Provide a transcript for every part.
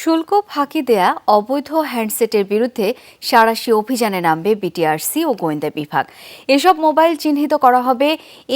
শুল্ক ফাঁকি দেয়া, অবৈধ হ্যান্ডসেটের বিরুদ্ধে সাঁড়াশি অভিযানে নামবে বিটিআরসি ও গোয়েন্দা বিভাগ। এসব মোবাইল চিহ্নিত করা হবে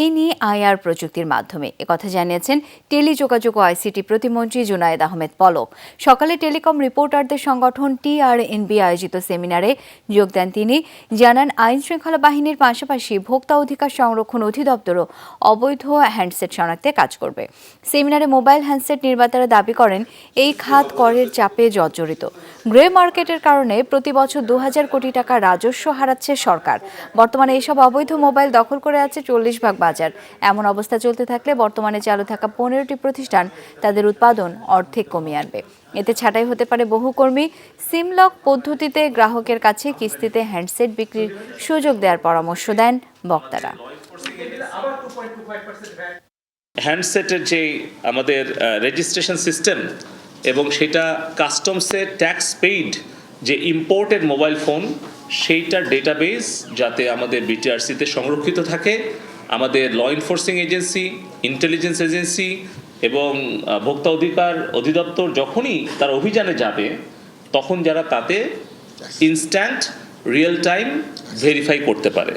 এনইআইআর প্রযুক্তির মাধ্যমে। একথা জানিয়েছেন টেলিযোগাযোগ ও আইসিটি প্রতিমন্ত্রী জুনায়েদ আহমেদ পলক। সকালে টেলিকম রিপোর্টারদের সংগঠন টিআরএনবি আয়োজিত সেমিনারে যোগ দেন তিনি। জানান আইন শৃঙ্খলা বাহিনীর পাশাপাশি ভোক্তা অধিকার সংরক্ষণ অধিদপ্তরও অবৈধ হ্যান্ডসেট শনাক্তে কাজ করবে। সেমিনারে মোবাইল হ্যান্ডসেট নির্মাতারা দাবি করেন, এই খাত করের চাপে জর্জরিত। গ্রে মার্কেটের কারণে প্রতি বছর দু হাজার কোটি টাকা রাজস্ব হারাচ্ছে সরকার। বর্তমানে এসব অবৈধ মোবাইল দখল করে আছে চল্লিশ ভাগ বাজার। এমন অবস্থা চলতে থাকলে বর্তমানে চালু থাকা পনেরোটি প্রতিষ্ঠান তাদের উৎপাদন অর্ধেক কমিয়ে আনবে। এতে ছাঁটাই হতে পারে বহু কর্মী। সিমলক পদ্ধতিতে গ্রাহকের কাছে কিস্তিতে হ্যান্ডসেট বিক্রির সুযোগ দেওয়ার পরামর্শ দেন বক্তারা। হ্যান্ডসেটের যে আমাদের রেজিস্ট্রেশন সিস্টেম এবং সেটা কাস্টমসের ট্যাক্স পেইড যে ইম্পোর্টেড মোবাইল ফোন সেইটার ডেটাবেস যাতে আমাদের বিটিআরসিতে সংরক্ষিত থাকে আমাদের law enforcing agency intelligence agency এবং ভোক্তা অধিকার অধিদপ্তর যখনই তার অভিযানে যাবে তখন যারা তাতে ইনস্ট্যান্ট রিয়েল টাইম ভেরিফাই করতে পারে।